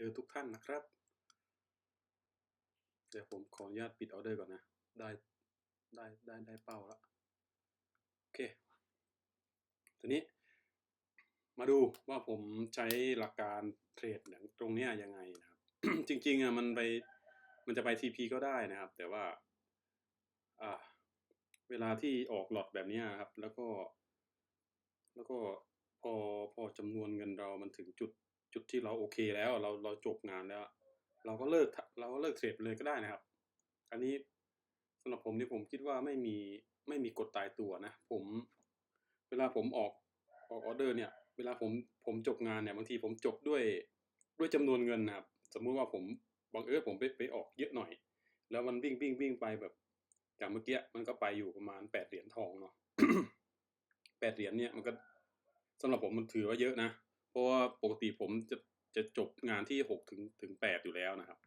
เดอร์ทุกท่านนะครับ เดี๋ยวผมขออนุญาตปิดออเดอร์ก่อนนะ ได้ได้ได้ได้เป้าแล้วโอเคทีนี้มาดูว่าผมใช้หลักการเทรดอย่างตรงเนี้ยยังไงนะครับ จริงๆอะมันไปมันจะไป TP ก็ได้นะครับ แต่ว่าอ่าเวลาที่ออกหลอตแบบนี้ครับ แล้วก็ แล้วก็พอพอจำนวนเงินเรามันถึงจุด จุดที่เราโอเคแล้ว เราเราจบงานแล้ว เราก็เลิกเราก็เลิกเทรดเลยก็ได้นะครับ อันนี้สำหรับผมนี่ผมคิดว่าไม่มีไม่มีกฎตายตัวนะ ผมเวลาผมออกออกออเดอร์เนี่ย เวลาผมผมจบงานเนี่ยบางทีผมจบด้วยด้วยจำนวนเงินนะครับ สมมุติว่าผมบังเอิญผมไปไปออกเยอะหน่อย แล้วมันวิ่งวิ่งวิ่งไปแบบอย่างเมื่อกี้มันก็ไปอยู่ประมาณแปดเหรียญทองเนาะแปดเหรียญเนี่ยมันก็สำหรับผมมันถือว่าเยอะนะ เพราะว่าปกติผมจะจะจบงานที่หกถึงถึงแปดอยู่แล้วนะครับ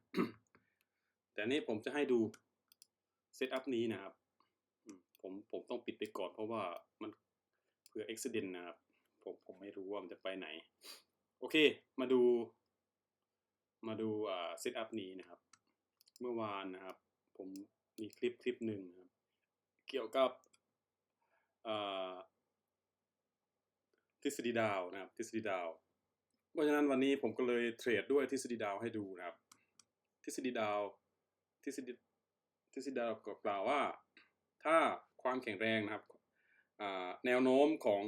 แต่นี่ผมจะให้ดูเซตอัพนี้นะครับ ผมผมต้องปิดไปก่อนเพราะว่ามันเผื่ออุบิเหตุนะครับ ผมผมไม่รู้ว่ามันจะไปไหน โอเค มาดู มาดูอ่าเซตอัพนี้นะครับ เมื่อวานนะครับ ผมมีคลิปคลิปหนึ่งนะครับ เกี่ยวกับอ่า ทฤษฎีดาวนะครับทฤษฎีดาว เพราะฉะนั้นวันนี้ผมก็เลยเทรดด้วยทฤษฎีดาวให้ดูนะครับ ทฤษฎีดาวทฤษฎีทฤษฎีดาวก็กล่าวว่า ถ้าความแข็งแรงนะครับแนวโน้มของ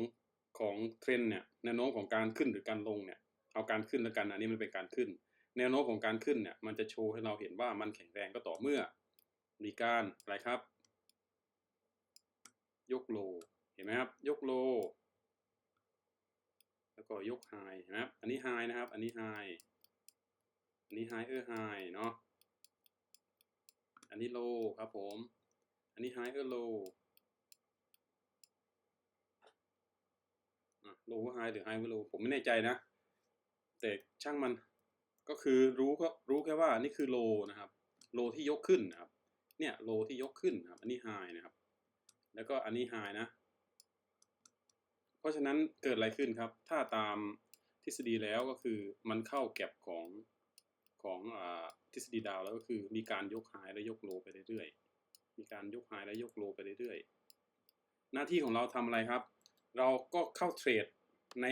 ของเทรนเนี่ยแนวโน้มของการขึ้นหรือการลงเนี่ยเอาการขึ้นแล้วกันอันนี้มันเป็นการขึ้น แนวโน้มของการขึ้นเนี่ยมันจะโชว์ให้เราเห็นว่ามันแข็งแรงก็ต่อเมื่อ มีการอะไรครับ ยกโลเห็นไหมครับ ยกโล แล้วก็ยกไฮนะครับ อันนี้ไฮนะครับ อันนี้ไฮอันนี้ไฮเออร์ไฮเนาะ อันนี้โลครับผม อันนี้ไฮเออร์โลโลไฮหรือไฮเออร์โลผมไม่แน่ใจนะ แต่ช่างมันก็คือรู้ก็รู้แค่ว่านี่คือโลนะครับโลที่ยกขึ้นนะครับ เนี่ยโลที่ยกขึ้นนะครับ อันนี้ไฮนะครับ แล้วก็อันนี้ไฮนะ ราะฉะนั้นเกิดอะไรขึ้นครับ ถ้าตามทฤษฎีแล้วก็คือมันเข้าแก็บของของอทฤษฎีดาวแล้วก็คือมีการยกไฮและยกโลไปเรื่อยๆ มีการยกไฮและยกโลไปเรื่อยๆ หน้าที่ของเราทำอะไรครับ เราก็เข้าเทรดใน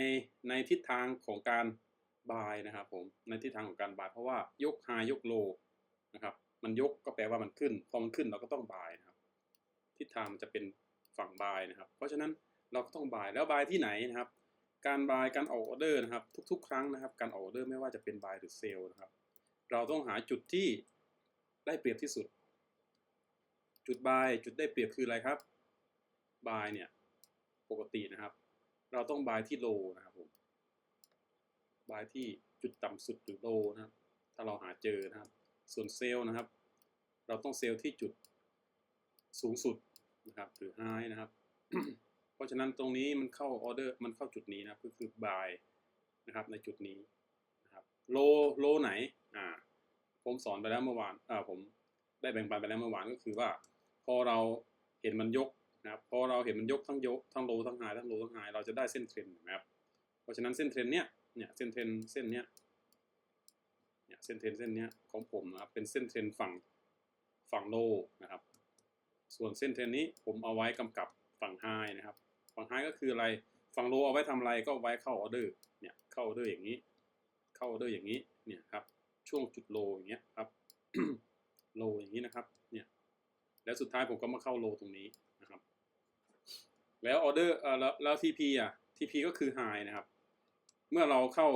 ในทิศทางของการบายนะครับผม ในทิศทางของการบายเพราะว่ายกไฮยกโลนะครับ มันยกก็แปลว่ามันขึ้น พอมันขึ้นเราก็ต้องบายนะครับ ทิศทางมันจะเป็นฝั่งบายนะครับ เพราะฉะนั้น เราก็ต้องบายแล้วบายที่ไหนนะครับ การบายการออกออเดอร์นะครับ ทุก ๆ ครั้งนะครับ การออกออเดอร์ไม่ว่าจะเป็นบายหรือเซลล์นะครับ เราต้องหาจุดที่ได้เปรียบที่สุด จุดบายจุดได้เปรียบคืออะไรครับบายเนี่ยปกตินะครับ เราต้องบายที่โลนะครับผมบายที่จุดต่ำสุดหรือโลนะครับ ถ้าเราหาเจอนะครับ ส่วนเซลล์นะครับ เราต้องเซลล์ที่จุดสูงสุดนะครับ หรือไฮนะครับ เพราะฉะนั้นตรงนี้มันเข้าออเดอร์มันเข้าจุดนี้นะก็คือบายนะครับในจุดนี้นะครับโลโลไหนอ่าผมสอนไปแล้วเมื่อวานอ่าผมได้แบ่งปันไปแล้วเมื่อวานก็คือว่า พอเราเห็นมันยกนะครับพอเราเห็นมันยกทั้งยกทั้งโลทั้งไฮทั้งโลทั้งไฮเราจะได้เส้นเทรนนะครับเพราะฉะนั้นเส้นเทรนเนี้ยเนี่ยเส้นเทรนเส้นเนี้ยเนี่ยเส้นเทรนเส้นเนี้ยของผมนะครับเป็นเส้นเทรนฝั่งฝั่งโลนะครับ ส่วนเส้นเทรนนี้ผมเอาไว้กำกับ ฝั่งไฮนะครับ ฝั่งไฮก็คืออะไร ฝั่งโลเอาไว้ทำอะไรก็ไว้เข้าออเดอร์ เนี่ย เข้าออเดอร์อย่างนี้ เข้าออเดอร์อย่างนี้ เนี่ยครับ ช่วงจุดโลอย่างเงี้ยครับ โลอย่างนี้นะครับ เนี่ย แล้วสุดท้ายผมก็มาเข้าโลตรงนี้นะครับ แล้วออเดอร์เอ่อแล้วแล้วทีพีอะทีพีก็คือไฮนะครับ เมื่อเราเข้า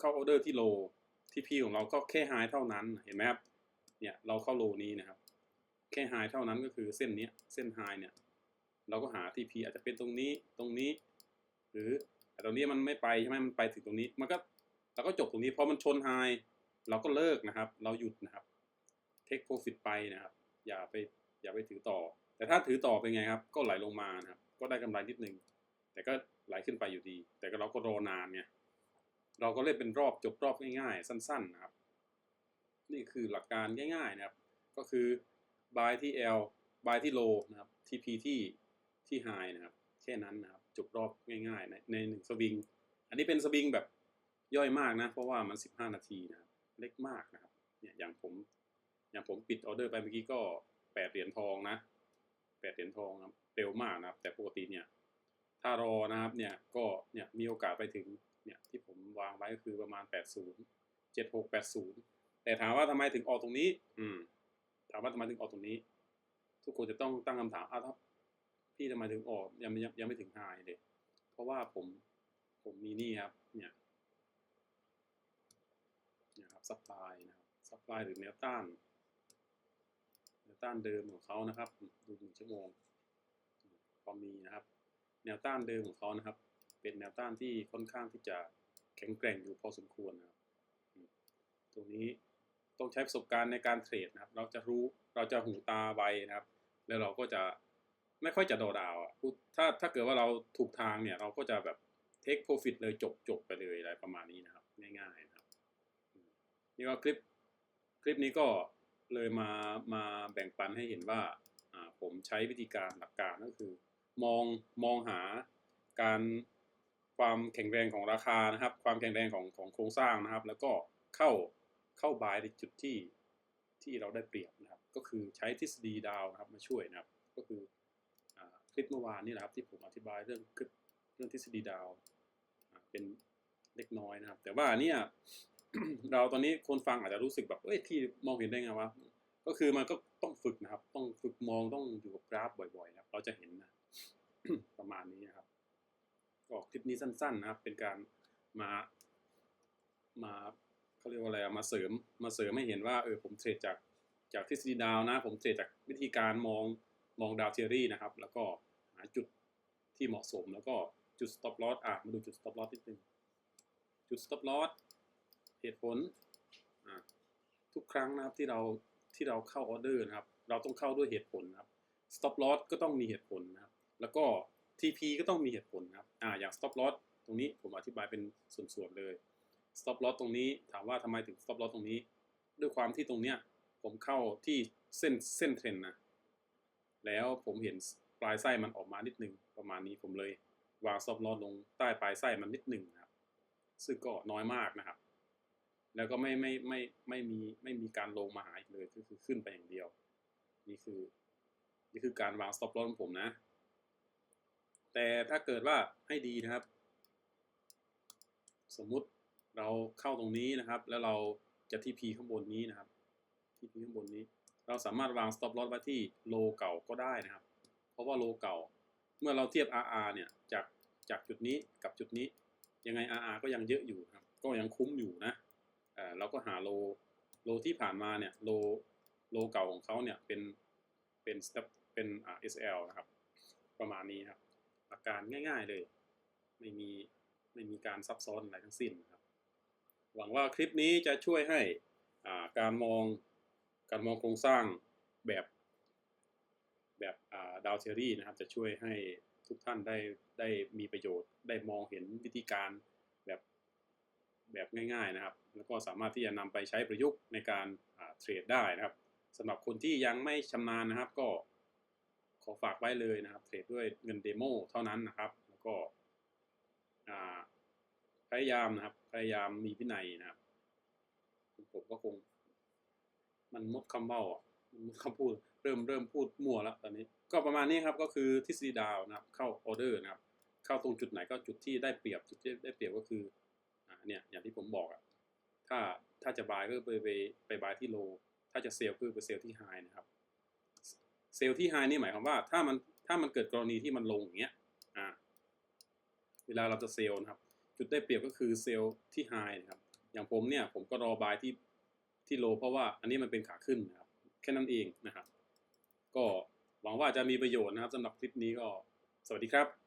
เข้าออเดอร์ที่โลทีพีของเราก็แค่ไฮเท่านั้น เห็นไหมครับ เนี่ย เราเข้าโลนี้นะครับ แค่ไฮเท่านั้นก็คือเส้นเนี้ยเส้นไฮเนี่ย เราก็หา TP อาจจะเป็นตรงนี้ตรงนี้ หรือแต่ตรงนี้มันไม่ไปใช่ไหมมันไปถึงตรงนี้มันก็เราก็จบตรงนี้พอมันชนไฮเราก็เลิกนะครับ เราหยุดนะครับ take profit ไปนะครับ อย่าไปอย่าไปถือต่อ แต่ถ้าถือต่อเป็นไงครับ ก็ไหลลงมานะครับ ก็ได้กำไรนิดนึง แต่ก็ไหลขึ้นไปอยู่ดี แต่ก็เราก็รอนานเนี่ยเราก็เล่นเป็นรอบจบรอบง่ายๆ สั้นๆนะครับ นี่คือหลักการง่าย ๆนะครับ ก็คือ buy ที่ L buy ที่ low นะครับ TP ที่ ที่ high นะครับแค่นั้นนะครับจบรอบง่ายๆ ในในหนึ่งสวิง อันนี้เป็นสวิงแบบย่อยมากนะ เพราะว่ามัน 15 นาทีนะครับเล็กมากนะครับเนี่ยอย่างผมอย่างผมปิดออเดอร์ไปเมื่อกี้ก็แปดเหรียญทองนะแปดเหรียญทองนะครับเร็วมากนะครับ แต่ปกติเนี่ยถ้ารอนะครับเนี่ยก็เนี่ยมีโอกาสไปถึงเนี่ยที่ผมวางไว้ก็คือประมาณ 80 76 80 แต่ถามว่าทำไมถึงออกตรงนี้ อืมถามว่าทำไมถึงออกตรงนี้ ทุกคนจะต้องตั้งคำถามอ้าว ทำไมถึงออกยังไม่ยังยังไม่ถึงไฮเลย เพราะว่าผมผมมีนี่ครับ เนี่ยนะครับซัพพลายนะครับซัพพลายหรือแนวต้านแนวต้านเดิมของเขานะครับ ดูหนึ่งชั่วโมงพอมีนะครับ แนวต้านเดิมของเขานะครับ เป็นแนวต้านที่ค่อนข้างที่จะแข็งแกร่งอยู่พอสมควรนะครับ ตรงนี้ต้องใช้ประสบการณ์ในการเทรดนะครับ เราจะรู้เราจะหูตาไวนะครับ แล้วเราก็จะ ไม่ค่อยจะโดดดาวอะถ้าถ้าเกิดว่าเราถูกทางเนี่ย เราก็จะแบบ take profit เลยจบจบไปเลยอะไรประมาณนี้นะครับ ง่ายๆนะครับ นี่ก็คลิปคลิปนี้ก็เลยมามาแบ่งปันให้เห็นว่าผมใช้วิธีการหลักการก็คือ มองมองหาการความแข็งแรงของราคานะครับ ความแข็งแรงของของโครงสร้างนะครับ แล้วก็เข้าเข้าบายในจุดที่ที่เราได้เปรียบนะครับ ก็คือใช้ทฤษฎีดาวนะครับมาช่วยนะครับ ก็คือ ลิปเมื่อวานนี่แหละครับที่ผมอธิบายเรื่องคลิปเรื่องทฤษฎีดาวเป็นเล็กน้อยนะครับ แต่ว่าเนี่ยเราตอนนี้คนฟังอาจจะรู้สึกแบบเอ้ยพี่มองเห็นได้ไงวะก็คือมันก็ต้องฝึกนะครับ ต้องฝึกมองต้องอยู่กับกราฟบ่อยๆนะครับ เราจะเห็นนะประมาณนี้นะครับก็คลิปนี้สั้น ๆ นะครับ เป็นการมามาเขาเรียกว่าอะไรมาเสริมมาเสริมให้เห็นว่าเออผมเทรดจากจากทฤษฎีดาวนะ ผมเทรดจากวิธีการมองมองดาวเทอรี่นะครับ แล้วก็าจุดที่เหมาะสมแล้วก็จุด stop loss อะมาดูจุด stop loss นิดนึงจุด stop loss เหตุผลอะทุกครั้งนะครับที่เราที่เราเข้าออเดอร์นะครับ เราต้องเข้าด้วยเหตุผลนะครับ stop loss ก็ต้องมีเหตุผลนะครับ แล้วก็ TP ก็ต้องมีเหตุผลนะครับอ่าอย่าง stop loss ตรงนี้ผมอธิบายเป็นส่วนๆเลย stop loss ตรงนี้ถามว่าทำไมถึง stop loss ตรงนี้ ด้วยความที่ตรงเนี้ยผมเข้าที่เส้นเส้นเทรนนะแล้วผมเห็น ปลายไส้มันออกมานิดนึงประมาณนี้ผมเลยวาง stop loss ลงใต้ปลายไส้มันนิดหนึ่งนะครับ ซึ่งก็น้อยมากนะครับ แล้วก็ไม่ไม่ไม่ไม่มีไม่มีการลงมาหาอีกเลยก็คือขึ้นไปอย่างเดียว นี่คือ นี่คือการวาง stop loss ของผมนะ แต่ถ้าเกิดว่าให้ดีนะครับ สมมุติเราเข้าตรงนี้นะครับ แล้วเราจะที่ P ข้างบนนี้นะครับ ที่ P ข้างบนนี้ เราสามารถวาง stop loss ไว้ที่โลเก่าก็ได้นะครับ ราะว่าโลเก่า เมื่อเราเทียบ RR เนี่ยจากจากจุดนี้กับจุดนี้ ยังไง RR ก็ยังเยอะอยู่ครับ ก็ยังคุ้มอยู่นะเอ่อเราก็หาโลโลที่ผ่านมาเนี่ยโลโลเก่าของเขาเนี่ยเป็นเป็นเป็นอ่า SL นะครับ ประมาณนี้ครับหลักการง่ายๆเลย ไม่มีไม่มีการซับซ้อนอะไรทั้งสิ้นนะครับ หวังว่าคลิปนี้จะช่วยให้อ่าการมองการมองโครงสร้างแบบ แบบดาวเทอรี่นะครับ จะช่วยให้ทุกท่านได้ได้มีประโยชน์ ได้มองเห็นวิธีการแบบแบบง่าย ๆนะครับ แล้วก็สามารถที่จะนำไปใช้ประยุกต์ในการเทรดได้นะครับสำหรับคนที่ยังไม่ชำนาญนะครับ ก็ขอฝากไว้เลยนะครับ เทรดด้วยเงินเดโมเท่านั้นนะครับ แล้วก็พยายามนะครับ พยายามมีวินัยนะครับ ผมก็คง มันมดคำเบ้าอะมันมดคำพูด เริ่มเริ่มพูดมั่วแล้วตอนนี้ ก็ประมาณนี้ครับก็คือทฤษฎีดาวนะครับ เข้าออเดอร์นะครับ เข้าตรงจุดไหนก็จุดที่ได้เปรียบจุดที่ได้เปรียบก็คืออ่าเนี่ยอย่างที่ผมบอกอะถ้าถ้าจะบายก็ไปไปไปบายที่โล ถ้าจะเซลล์ก็ไปเซลล์ที่ไฮนะครับเซลล์ที่ไฮนี่หมายความว่าถ้ามันถ้ามันเกิดกรณีที่มันลงอย่างเงี้ยอ่าเวลาเราจะเซลล์นะครับ จุดได้เปรียบก็คือเซลล์ที่ไฮนะครับ อย่างผมเนี่ยผมก็รอบายที่ที่โลเพราะว่าอันนี้มันเป็นขาขึ้นนะครับ แค่นั้นเองนะครับ ก็หวังว่าจะมีประโยชน์นะครับสำหรับคลิปนี้ก็สวัสดีครับ